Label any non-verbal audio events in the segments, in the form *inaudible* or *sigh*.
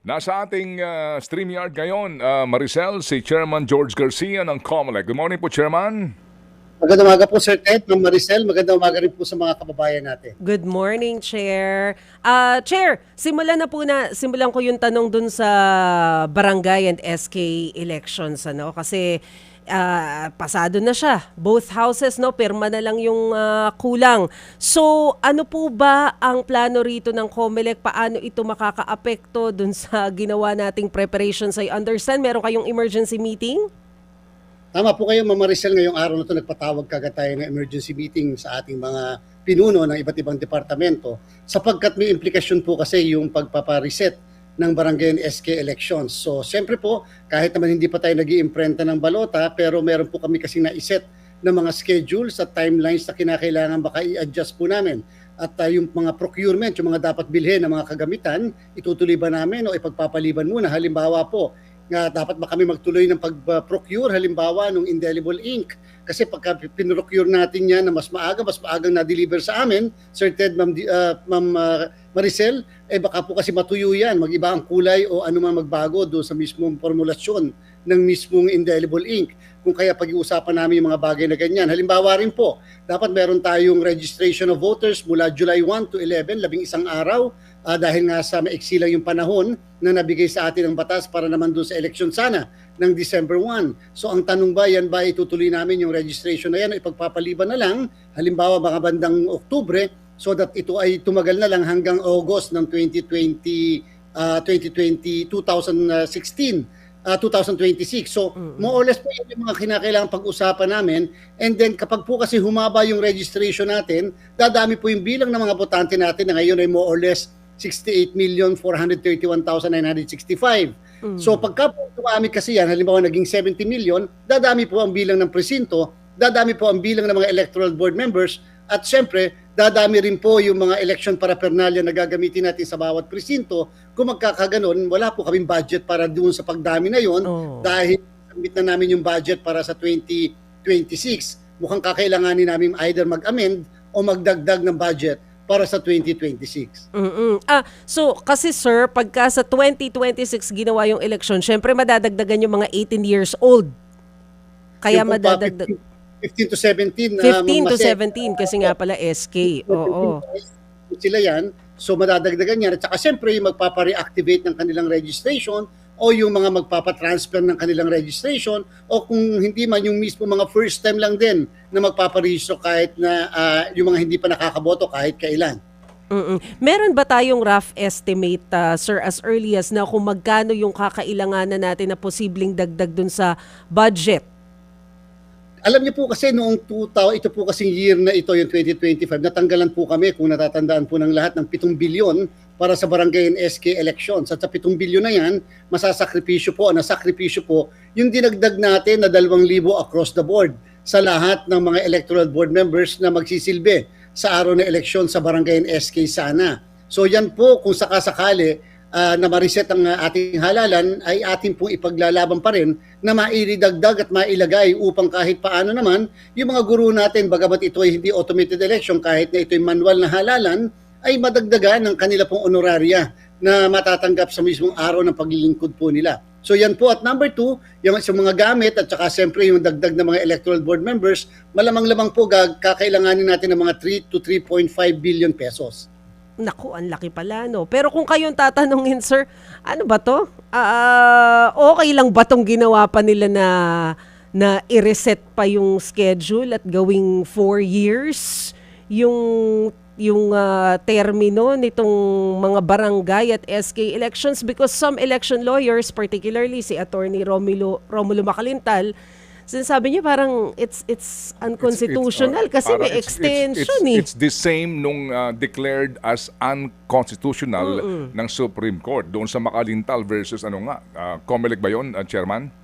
Nasa ating uh, StreamYard ngayon, uh, Maricel, si Chairman George Garcia ng COMELEC. Good morning po, Chairman. Magandang umaga po Sir Ted, Ma'am Maricel. Magandang umaga rin po sa mga kababayan natin. Good morning, Chair. Ah, Chair, simulan na po na, simulan ko yung tanong dun sa barangay and SK elections, ano? Kasi ah, pasado na siya. Both houses, no? Perma na lang yung ah, kulang. So, ano po ba ang plano rito ng COMELEC? Paano ito makakaapekto dun sa *laughs* ginawa nating preparations? I understand, meron kayong emergency meeting? Tama po kayo, Ma'am Maricel. Ngayong araw na ito nagpatawag kagad tayo ng emergency meeting sa ating mga pinuno ng iba't ibang departamento sapagkat may implikasyon po kasi yung pagpapareset ng barangay SK elections. So, siyempre po, kahit naman hindi pa tayo nag iimprenta ng balota, pero meron po kami kasi naiset ng mga schedules at timelines na kinakailangan baka i-adjust po namin. At uh, yung mga procurement, yung mga dapat bilhin ng mga kagamitan, itutuloy ba namin o ipagpapaliban muna? Halimbawa po, nga dapat ba kami magtuloy ng pag-procure halimbawa ng indelible ink kasi pagka pinrocure natin yan na mas maaga, mas maagang na-deliver sa amin, Sir Ted, Ma'am, uh, Ma'am uh, Maricel, eh baka po kasi matuyo yan, mag-iba ang kulay o ano man magbago doon sa mismong formulasyon ng mismong indelible ink. Kung kaya pag-iusapan namin yung mga bagay na ganyan. Halimbawa rin po, dapat meron tayong registration of voters mula July 1 to 11, labing isang araw, uh, dahil nga sa maiksi lang yung panahon na nabigay sa atin ng batas para naman doon sa eleksyon sana ng December 1. So ang tanong ba, yan ba itutuloy namin yung registration na yan o ipagpapaliban na lang, halimbawa mga bandang Oktubre, so that ito ay tumagal na lang hanggang August ng 2020, uh, 2020, 2016 uh, 2026. So, more or less po yun yung mga kinakailangan pag-usapan namin. And then, kapag po kasi humaba yung registration natin, dadami po yung bilang ng mga botante natin na ngayon ay more or less 68,431,965. Mm. So, pagka po tumami kasi yan, halimbawa naging 70 million, dadami po ang bilang ng presinto, dadami po ang bilang ng mga electoral board members, at syempre, dadami rin po yung mga election paraphernalia na gagamitin natin sa bawat presinto. Kung magkakaganon, wala po kaming budget para doon sa pagdami na yon oh. dahil submit na namin yung budget para sa 2026. Mukhang kakailanganin namin either mag-amend o magdagdag ng budget para sa 2026. Mm-mm. Ah, so kasi sir, pagka sa 2026 ginawa yung election, syempre madadagdagan yung mga 18 years old. Kaya madadagdag 15 to 17 na 15 to 17 kasi nga pala SK. Oo. Sila yan. So madadagdagan yan. At saka siyempre yung magpapa-reactivate ng kanilang registration o yung mga magpapa-transfer ng kanilang registration o kung hindi man yung mismo mga first time lang din na magpaparehistro kahit na uh, yung mga hindi pa nakakaboto kahit kailan. Mm-mm. Meron ba tayong rough estimate, uh, sir, as early as na kung magkano yung kakailanganan natin na posibleng dagdag dun sa budget alam niyo po kasi noong 2000, ito po kasi year na ito, yung 2025, natanggalan po kami, kung natatandaan po ng lahat, ng 7 bilyon para sa barangay and SK elections. Sa 7 bilyon na yan, masasakripisyo po, nasakripisyo po, yung dinagdag natin na 2,000 across the board sa lahat ng mga electoral board members na magsisilbi sa araw ng eleksyon sa barangay and SK sana. So yan po, kung sakasakali, uh, na mariset ang uh, ating halalan ay ating pong ipaglalaban pa rin na mairidagdag at mailagay upang kahit paano naman yung mga guru natin bagamat ito ay hindi automated election kahit na ito ay manual na halalan ay madagdagan ng kanila pong honoraria na matatanggap sa mismong araw ng paglilingkod po nila. So yan po at number two, yung sa mga gamit at saka siyempre yung dagdag ng mga electoral board members, malamang-lamang po kakailanganin natin ng mga 3 to 3.5 billion pesos. Naku, ang laki pala, no? Pero kung kayong tatanungin, sir, ano ba to? Uh, okay lang ba tong ginawa pa nila na na i-reset pa yung schedule at gawing four years yung yung uh, termino nitong mga barangay at SK elections because some election lawyers, particularly si Attorney Romulo, Romulo Macalintal, sinasabi niya parang it's it's unconstitutional it's, it's, uh, kasi may extension it's, it's, eh. It's the same nung uh, declared as unconstitutional Mm-mm. ng Supreme Court doon sa Makalintal versus ano nga, uh, Comelec ba yun, uh, Chairman?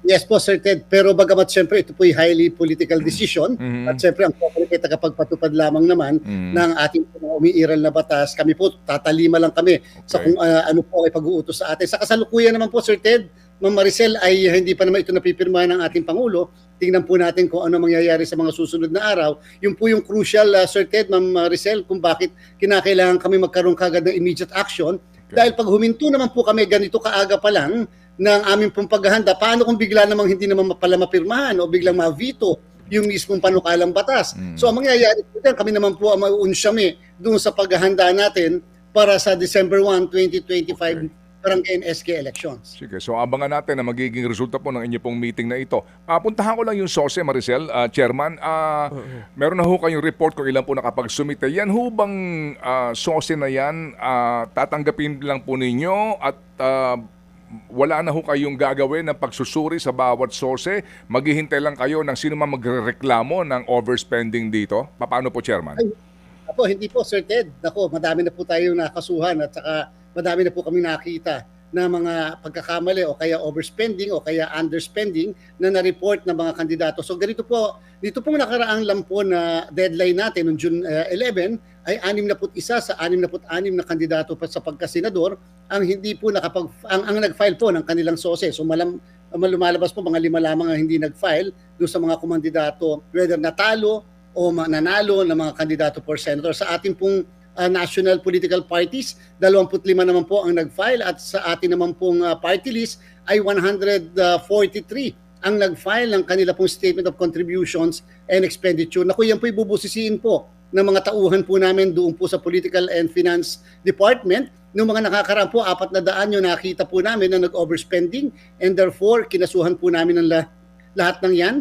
Yes po, Sir Ted. Pero bagamat siyempre ito po ay highly political decision mm-hmm. at siyempre ang Comelec ay tagapagpatupad lamang naman mm-hmm. ng ating umiiral na batas. Kami po, tatalima lang kami okay. sa kung uh, ano po ay pag-uutos sa atin. Sa kasalukuyan naman po, Sir Ted, Ma'am Maricel, ay hindi pa naman ito napipirmahan ng ating Pangulo. Tingnan po natin kung ano mangyayari sa mga susunod na araw. Yung po yung crucial, uh, Sir Ted, Ma'am Maricel, kung bakit kinakailangan kami magkaroon kagad ng immediate action Dahil pag huminto naman po kami ganito kaaga pa lang ng aming pong paghahanda, paano kung bigla namang hindi naman pala mapirmahan o biglang ma-veto yung mismong panukalang batas. So ang mangyayari po dyan, kami naman po ang mauunsyami doon sa paghahanda natin para sa December 1, 2025 Barangay and SK elections. Sige, so abangan natin na magiging resulta po ng inyo pong meeting na ito. Ah, puntahan ko lang yung SOSE, Maricel, ah, Chairman. Ah, Meron na ho kayong report kung ilan po nakapagsumite. Yan ho bang ah, SOSE na yan, ah, tatanggapin lang po ninyo at ah, wala na ho kayong gagawin ng pagsusuri sa bawat SOSE? Maghihintay lang kayo ng sino man magrereklamo ng overspending dito? Paano po, Chairman? Apo, hindi po, Sir Ted. Ako, madami na po tayong nakasuhan at saka madami na po kami nakita na mga pagkakamali o kaya overspending o kaya underspending na na-report ng mga kandidato. So ganito po, dito pong nakaraang lampo na deadline natin noong June uh, 11 ay 61 sa 66 na kandidato pa sa pagkasenador ang hindi po nakapag ang, ang nag-file po ng kanilang sose. So malam lumalabas po mga lima lamang ang hindi nag-file doon sa mga kumandidato whether natalo o nanalo ng mga kandidato for senator. Sa ating pong uh, national political parties, 25 naman po ang nag-file at sa atin naman pong uh, party list ay 143 ang nag-file ng kanila pong statement of contributions and expenditure. Naku, yan po ibubusisiin po ng mga tauhan po namin doon po sa Political and Finance Department. Noong mga nakakaraan po, apat na daan yung nakita po namin na nag-overspending and therefore kinasuhan po namin ng lah- lahat ng yan.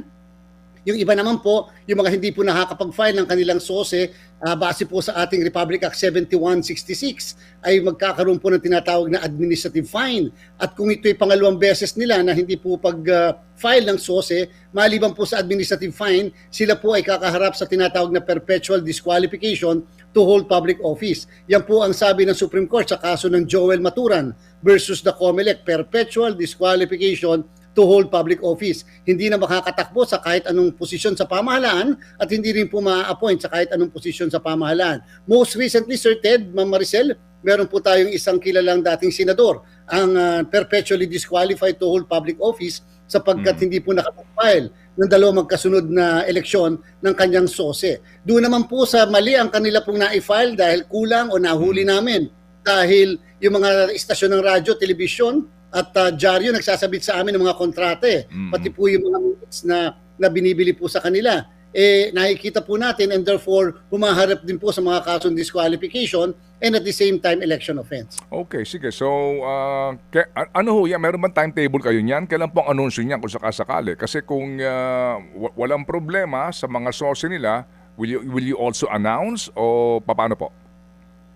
Yung iba naman po, yung mga hindi po nakakapag-file ng kanilang SOSE, uh, base po sa ating Republic Act 7166, ay magkakaroon po ng tinatawag na administrative fine. At kung ito'y pangalawang beses nila na hindi po pag-file ng SOSE, maliban po sa administrative fine, sila po ay kakaharap sa tinatawag na perpetual disqualification to hold public office. Yan po ang sabi ng Supreme Court sa kaso ng Joel Maturan versus the COMELEC, perpetual disqualification to hold public office. Hindi na makakatakbo sa kahit anong posisyon sa pamahalaan at hindi rin po ma-appoint sa kahit anong posisyon sa pamahalaan. Most recently, Sir Ted, Ma'am Maricel, meron po tayong isang kilalang dating senador ang uh, perpetually disqualified to hold public office sapagkat mm. hindi po nakapag-file ng dalawang magkasunod na eleksyon ng kanyang sose. Doon naman po sa mali ang kanila pong na-file dahil kulang o nahuli mm. namin dahil yung mga istasyon ng radyo, telebisyon, at uh, dyaryo nagsasabit sa amin ng mga kontrata eh. Mm-hmm. Pati po yung mga minutes na, na binibili po sa kanila. Eh, nakikita po natin and therefore humaharap din po sa mga kasong disqualification and at the same time election offense. Okay, sige. So, uh, ke- ano ho yan? Meron bang timetable kayo niyan? Kailan po ang anunsyo niyan kung sakasakali? Kasi kung uh, walang problema sa mga source nila, will you, will you also announce o paano po?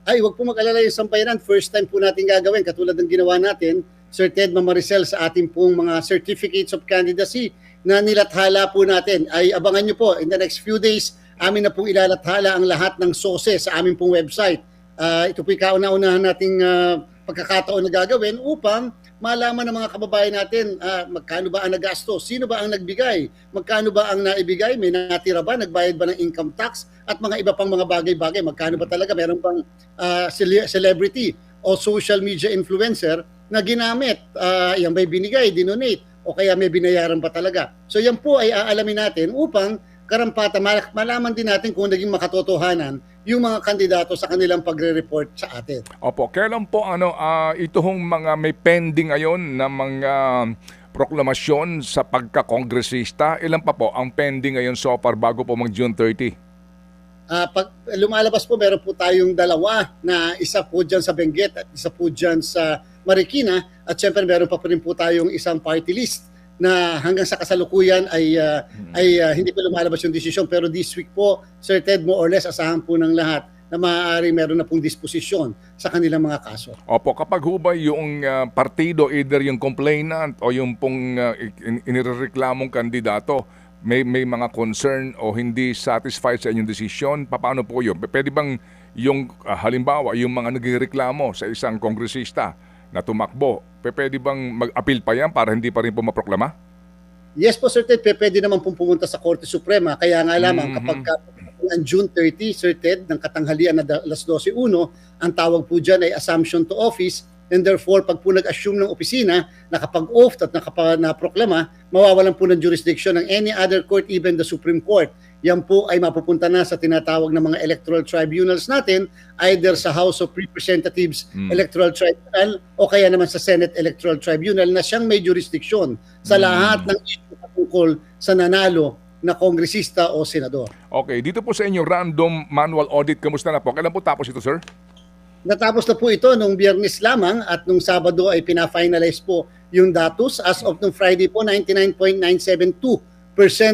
Ay, wag po mag-alala yung sampayanan. First time po natin gagawin katulad ng ginawa natin Sir Ted Mamaricel sa ating pong mga certificates of candidacy na nilathala po natin. Ay abangan nyo po in the next few days, amin na pong ilalathala ang lahat ng SOSE sa aming pong website. Uh, ito po kauna-unahan nating uh, pagkakataon na gagawin upang malaman ng mga kababayan natin uh, magkano ba ang nagasto, sino ba ang nagbigay, magkano ba ang naibigay, may natira ba, nagbayad ba ng income tax at mga iba pang mga bagay-bagay, magkano ba talaga, meron bang uh, celebrity o social media influencer na ginamit. Uh, yan ba'y binigay, dinonate, o kaya may binayaran pa talaga. So yan po ay aalamin natin upang karampata, malaman din natin kung naging makatotohanan yung mga kandidato sa kanilang pagre-report sa atin. Opo, kailan po ano, uh, ito hong mga may pending ngayon na mga proklamasyon sa pagka-kongresista, ilan pa po ang pending ngayon so far bago po mag June 30? Uh, pag lumalabas po, meron po tayong dalawa na isa po dyan sa Benguet at isa po dyan sa Marikina at syempre meron pa po rin po tayong isang party list na hanggang sa kasalukuyan ay uh, mm-hmm. ay uh, hindi pa lumalabas yung desisyon pero this week po Sir Ted more or less asahan po ng lahat na maaari meron na pong disposisyon sa kanilang mga kaso. Opo, kapag hubay yung uh, partido, either yung complainant o yung pong uh, inireklamong kandidato, may, may mga concern o hindi satisfied sa inyong desisyon, paano po yun? Pwede bang yung uh, halimbawa, yung mga nagreklamo sa isang kongresista, na tumakbo, pwede bang mag-appeal pa yan para hindi pa rin po maproklama? Yes po, Sir Ted, pwede naman pong pumunta sa Korte Suprema. Kaya nga lamang, mm-hmm. kapag ang June 30, Sir Ted, ng katanghalian na alas 12.1, ang tawag po dyan ay assumption to office and therefore pag po nag-assume ng opisina, nakapag-oath at nakapag-proklama, mawawalan po ng jurisdiction ng any other court, even the Supreme Court. Yan po ay mapupunta na sa tinatawag na mga electoral tribunals natin, either sa House of Representatives Electoral Tribunal o kaya naman sa Senate Electoral Tribunal na siyang may jurisdiction sa lahat ng issue patungkol sa nanalo na kongresista o senador. Okay, dito po sa inyo, random manual audit, kamusta na po? Kailan po tapos ito, sir? Natapos na po ito nung biyernes lamang at nung Sabado ay pina-finalize po yung datos. As of nung Friday po, 99.972%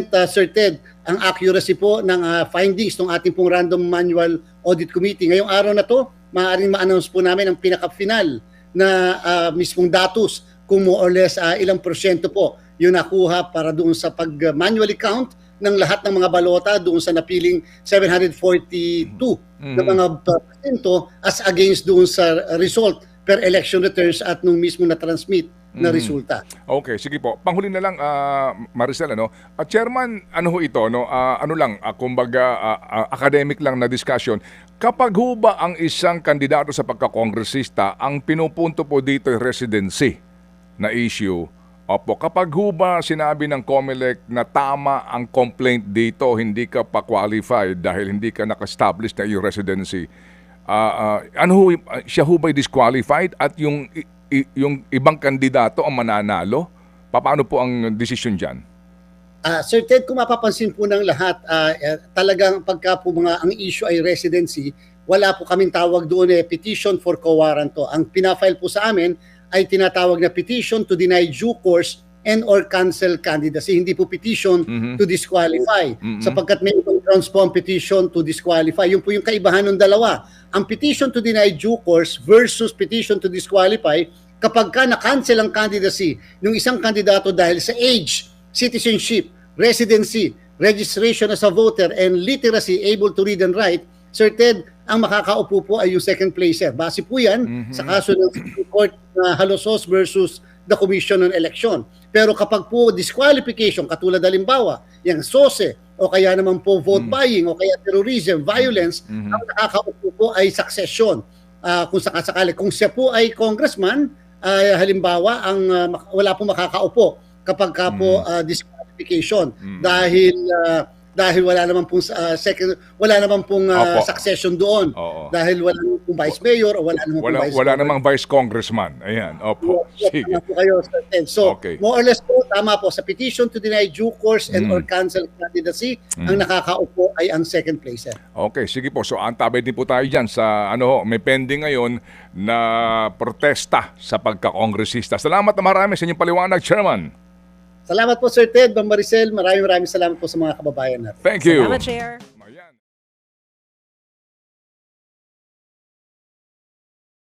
uh, certain ang accuracy po ng uh, findings ng ating pong Random Manual Audit Committee. Ngayong araw na to, maaaring ma-announce po namin ang pinaka-final na uh, mismong datos kung more or less uh, ilang porsyento po yung nakuha para doon sa pag-manually count ng lahat ng mga balota doon sa napiling 742 na mga porsyento as against doon sa result per election returns at nung mismo na-transmit na resulta. Okay, sige po. Panghuli na lang, ah, Maricel, ano? At chairman, ano ho ito, no? Ah, ano lang, ah, kumbaga, ah, ah, academic lang na discussion. Kapag ho ba ang isang kandidato sa pagkakongresista, ang pinupunto po dito ay residency na issue, Opo, kapag ho ba sinabi ng COMELEC na tama ang complaint dito, hindi ka pa qualified dahil hindi ka naka-establish na iyong residency, ah, ah, ano ho, ah, siya ho ba'y disqualified at yung, yung ibang kandidato ang mananalo? Paano po ang decision dyan? Ah, Sir Ted, kung mapapansin po ng lahat, ah, eh, talagang pagka po mga ang issue ay residency, wala po kaming tawag doon eh, petition for co-warranto. Ang pinafile po sa amin ay tinatawag na petition to deny due course and or cancel candidacy. Hindi po petition to disqualify. Sapagkat may ibang grounds po ang petition to disqualify. Yun po yung kaibahan ng dalawa. Ang petition to deny due course versus petition to disqualify, kapag ka na-cancel ang candidacy ng isang kandidato dahil sa age, citizenship, residency, registration as a voter, and literacy, able to read and write, Sir Ted, ang makakaupo po ay yung second placer. Base po yan sa kaso ng Supreme Court na Halosos versus the Commission on Election. Pero kapag po disqualification, katulad halimbawa, yung SOSE, o kaya naman po vote buying, o kaya terrorism, violence, ang nakakaupo po ay succession. Ah, kung sakasakali, kung siya po ay congressman, ah, halimbawa, ang mak- wala po makakaupo kapag ka po ah, disqualification. Dahil ah, dahil wala naman pong ah, second wala naman pong Opo. succession doon Oo. dahil wala naman pong vice mayor o wala naman Wala, pong vice wala mayor. namang vice congressman. Ayan, opo. Yes, Sige. tama po kayo, Sir Ted. So, Okay. more or less po, tama po, sa petition to deny due course and or cancel candidacy, ang nakakaupo ay ang second placer. Okay, sige po. So antabay din po tayo dyan sa ano ho, may pending ngayon na protesta sa pagkakongresista. Salamat na marami sa inyong paliwanag, Chairman. Salamat po, Sir Ted, Ma'am Maricel. Maraming maraming salamat po sa mga kababayan natin. Thank you. Salamat, Chair.